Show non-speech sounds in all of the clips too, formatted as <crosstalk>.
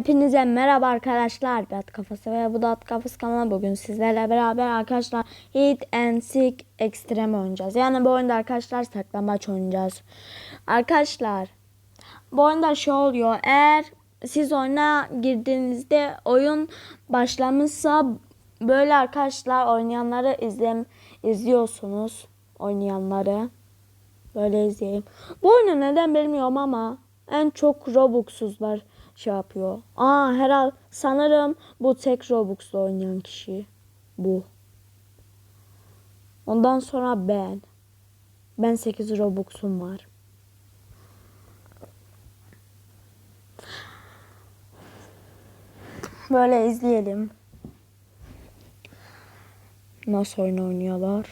Hepinize merhaba arkadaşlar. Ben Kafası ve bu da At Kafası kanalı. Bugün sizlerle beraber arkadaşlar Hide and Seek Extreme oynayacağız. Yani bu oyunda arkadaşlar saklambaç oynayacağız. Arkadaşlar bu oyunda şey oluyor. Eğer siz oyuna girdiğinizde oyun başlamışsa böyle arkadaşlar oynayanları izlem izliyorsunuz. Oynayanları. Böyle izleyeyim. Bu oyunu neden bilmiyorum ama en çok Robux'suzlar şey yapıyor. Aa herhal sanırım bu tek Robux'la oynayan kişi. Bu. Ondan sonra ben. Ben 8 Robux'um var. Böyle izleyelim. Nasıl oyun oynuyorlar.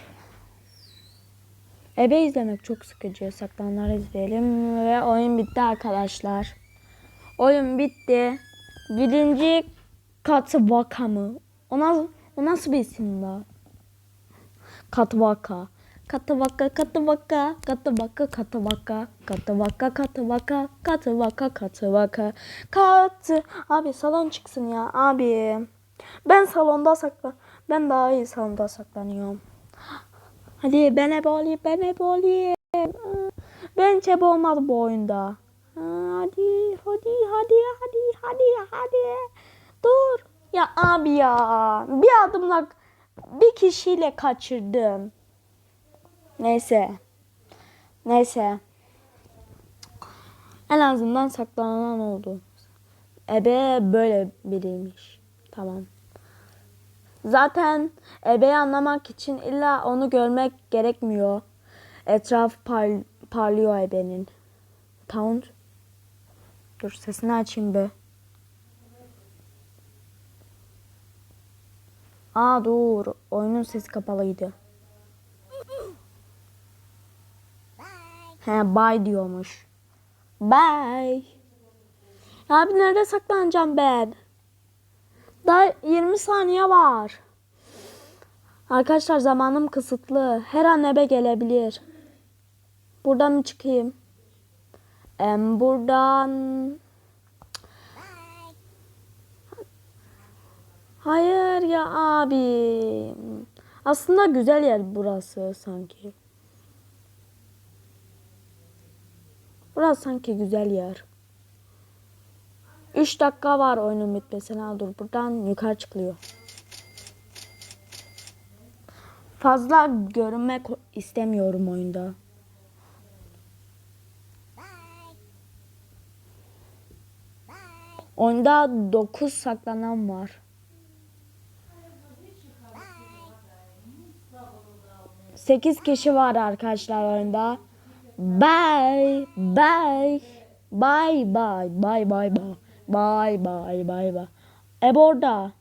Ebe izlemek çok sıkıcı. Saklananları izleyelim ve oyun bitti arkadaşlar. Oyun bitti. Birinci katı vaka mı? O nasıl, o nasıl bir isim la? Katı vaka. Katı vaka, katı vaka, katı vaka, katı vaka, katı vaka, katı vaka, katı vaka, katı vaka, katı. Abi salon çıksın ya abi. Ben salonda saklan. Ben daha iyi salonda saklanıyorum. Hadi ben hep olayım, ben hep olayım. Ben hep olmaz bu oyunda. Hadi, hadi, hadi, hadi, hadi. Dur. Ya abi ya. Bir adımla bir kişiyle kaçırdım. Neyse. Neyse. En azından saklanan oldu. Ebe böyle biriymiş. Tamam. Zaten ebeyi anlamak için illa onu görmek gerekmiyor. Etraf par- parlıyor ebenin. Pound. Dur sesini açayım be. Aa dur. Oyunun sesi kapalıydı. He bye diyormuş. Bye. Abi nerede saklanacağım ben? Daha 20 saniye var. Arkadaşlar zamanım kısıtlı. Her an ebe gelebilir. Buradan mı çıkayım? Buradan... Hayır ya abi. Aslında güzel yer burası sanki. Burası sanki güzel yer. 3 dakika var oyunun bitmesine. Dur buradan yukarı çıkılıyor. Fazla görünmek istemiyorum oyunda. Oyunda 9 saklanan var. Sekiz kişi var arkadaşlar oyunda. Bye bye bye bye bye bye bye bye bye bye bye. E orada.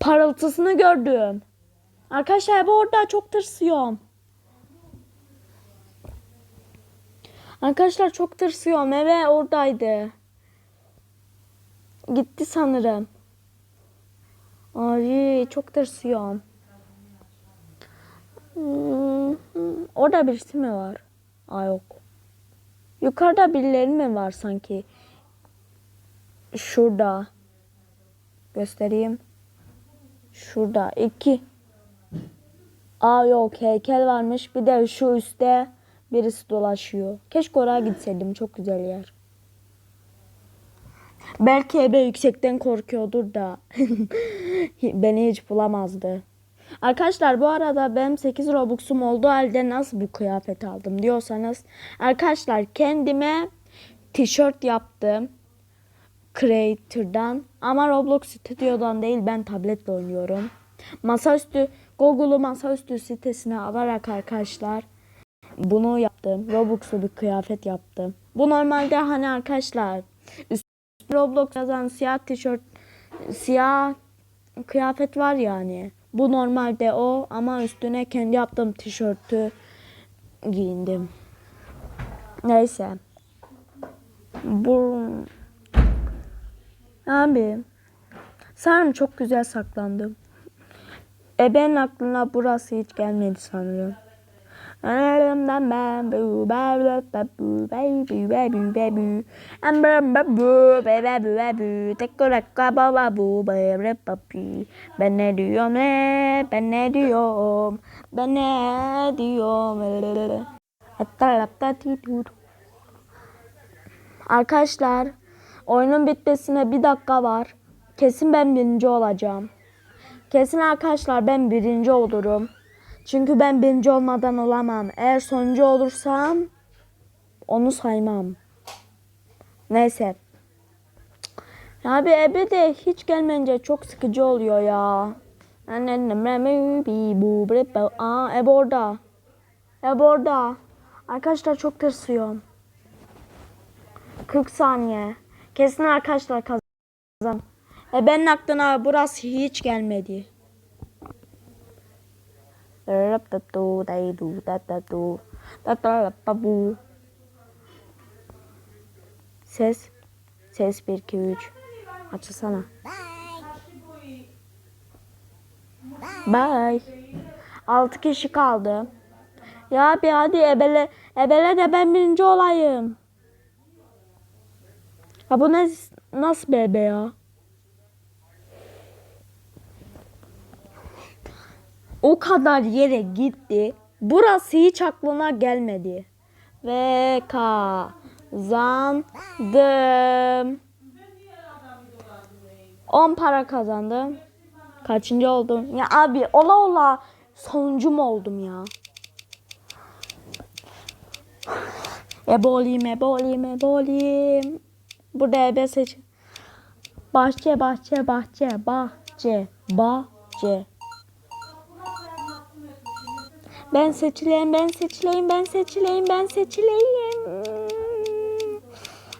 Parıltısını gördüm. Arkadaşlar bu orada çok tırsıyorum. Arkadaşlar çok tırsıyorum. Eve oradaydı. Gitti sanırım. Ay çok tırsıyorum. Hmm, orada birisi mi var? Aa yok. Yukarıda birileri mi var sanki? Şurada. Göstereyim. Şurada iki. Aa yok heykel varmış. Bir de şu üstte birisi dolaşıyor. Keşke oraya gitseydim. Çok güzel yer. Belki ebe yüksekten korkuyordur da. <laughs> Beni hiç bulamazdı. Arkadaşlar bu arada benim 8 Robux'um olduğu halde nasıl bu kıyafet aldım diyorsanız. Arkadaşlar kendime tişört yaptım. Creator'dan ama Roblox Studio'dan değil ben tabletle oynuyorum. Masaüstü Google'u masaüstü sitesine alarak arkadaşlar bunu yaptım. Robux'lu bir kıyafet yaptım. Bu normalde hani arkadaşlar Roblox yazan siyah tişört siyah kıyafet var yani. Bu normalde o ama üstüne kendi yaptığım tişörtü giyindim. Neyse. Bu Abi sanırım çok güzel saklandım. Ebenin aklına burası hiç gelmedi sanırım. Ben ne diyorum ne? Ben ne diyorum? Ben ne diyorum? Arkadaşlar oyunun bitmesine bir dakika var. Kesin ben birinci olacağım. Kesin arkadaşlar ben birinci olurum. Çünkü ben birinci olmadan olamam. Eğer sonuncu olursam onu saymam. Neyse. Abi ebe de hiç gelmeyince çok sıkıcı oluyor ya. Aa ebe orada. Ebe orada. Arkadaşlar çok tırsıyorum. 40 saniye. Kesin arkadaşlar kazan. E benim aklına burası hiç gelmedi. Ses. Ses 1 2 3. Açılsana. Bye. 6 kişi kaldı. Ya bir hadi ebele ebele de ben birinci olayım. Ya bu ne, nasıl bebe ya? O kadar yere gitti. Burası hiç aklına gelmedi. Ve kazandım. 10 para kazandım. Kaçıncı oldum? Ya abi ola ola sonuncu mu oldum ya? Ebe olayım, ebe olayım, ebe olayım. Burada ebe seç. Bahçe, bahçe, bahçe, bahçe, bahçe. Ben seçileyim, ben seçileyim, ben seçileyim, ben seçileyim.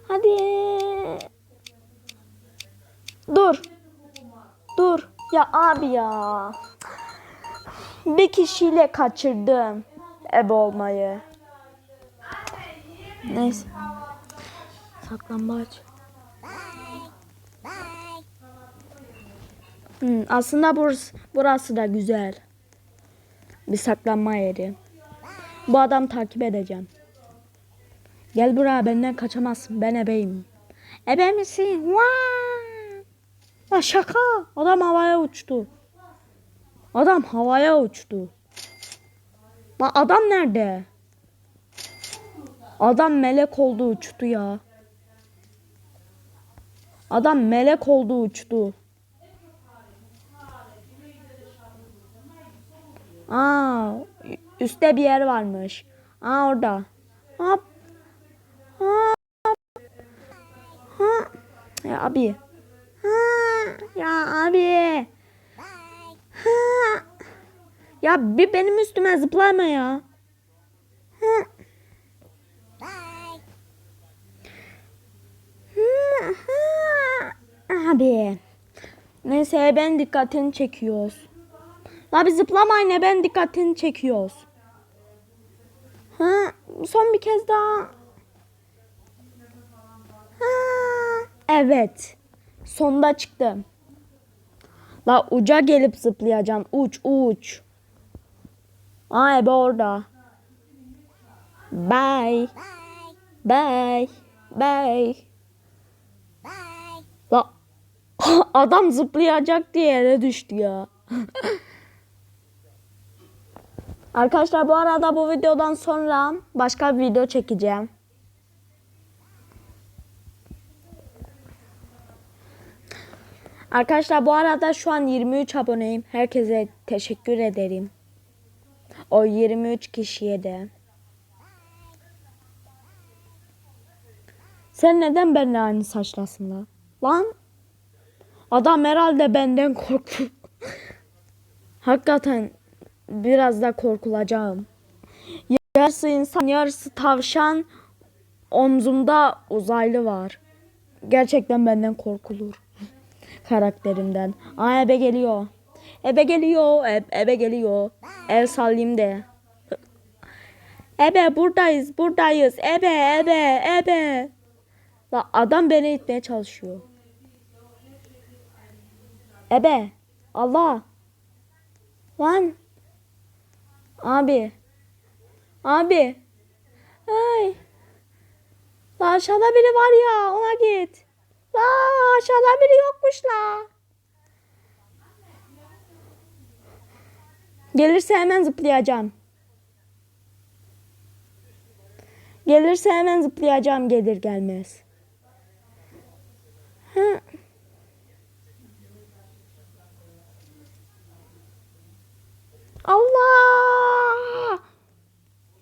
Hadi. Dur. Dur. Ya abi ya. Bir kişiyle kaçırdım ebe olmayı. Neyse. Saklambaç. Hmm, aslında burası, burası da güzel. Bir saklanma yeri. Bu adam takip edeceğim. Gel buraya benden kaçamazsın. Ben ebeyim. Ebe misin? Vaa! Şaka. Adam havaya uçtu. Adam havaya uçtu. Lan adam nerede? Adam melek oldu uçtu ya. Adam melek oldu uçtu. Aa, üstte bir yer varmış. Aa orada. Hop. Hop. Ha. Ya abi. Ha. Ya abi. Ha. Ya bir benim üstüme zıplama ya. Ha. Abi. Neyse ben dikkatini çekiyoruz. La bir zıplamayın ne ben dikkatini çekiyoruz. Ha, son bir kez daha. Ha, evet. Sonda çıktım. La uca gelip zıplayacaksın. Uç uç. Aa ebe orada. Bye. Bye. Bye. La <laughs> adam zıplayacak diye yere düştü ya. <laughs> Arkadaşlar bu arada bu videodan sonra başka bir video çekeceğim. Arkadaşlar bu arada şu an 23 aboneyim. Herkese teşekkür ederim. O 23 kişiye de. Sen neden benimle aynı saçlasın lan? Lan adam herhalde benden korktu. <laughs> Hakikaten biraz da korkulacağım. Yarısı insan, yarısı tavşan, omzumda uzaylı var. Gerçekten benden korkulur. <laughs> Karakterimden. Aa ebe geliyor. Ebe geliyor, ebe, ebe geliyor. El sallayayım de. <laughs> Ebe buradayız, buradayız. Ebe, ebe, ebe. La adam beni itmeye çalışıyor. Ebe. Allah. Lan. Abi. Abi. Ay. La aşağıda biri var ya ona git. La aşağıda biri yokmuş la. Gelirse hemen zıplayacağım. Gelirse hemen zıplayacağım gelir gelmez. Hı. Allah!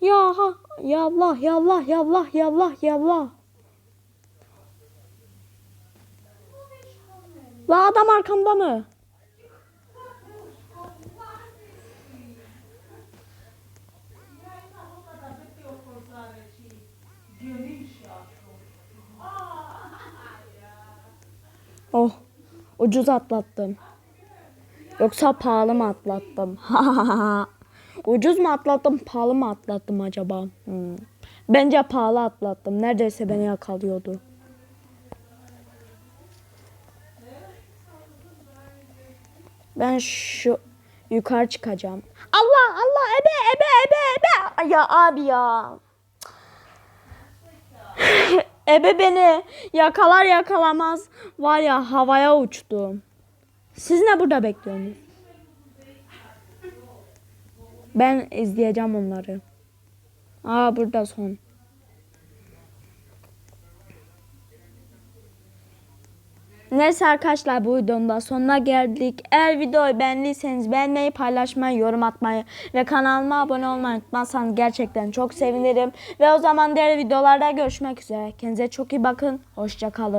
Ya ha, ya Allah, ya Allah, ya Allah, ya Allah, ya Allah. La adam arkamda mı? Oh, ucuz atlattım. Yoksa pahalı mı atlattım? <laughs> ucuz mu atlattım, pahalı mı atlattım acaba? Hmm. Bence pahalı atlattım. Neredeyse beni yakalıyordu. Ben şu yukarı çıkacağım. Allah Allah ebe ebe ebe ebe. Ya abi ya. <sighs> ebe beni yakalar yakalamaz var ya havaya uçtum. Siz ne burada bekliyorsunuz? Ben izleyeceğim onları. Aa burada son. Neyse arkadaşlar bu videonun da sonuna geldik. Eğer videoyu beğendiyseniz beğenmeyi, paylaşmayı, yorum atmayı ve kanalıma abone olmayı unutmazsanız gerçekten çok sevinirim. Ve o zaman diğer videolarda görüşmek üzere. Kendinize çok iyi bakın. Hoşçakalın.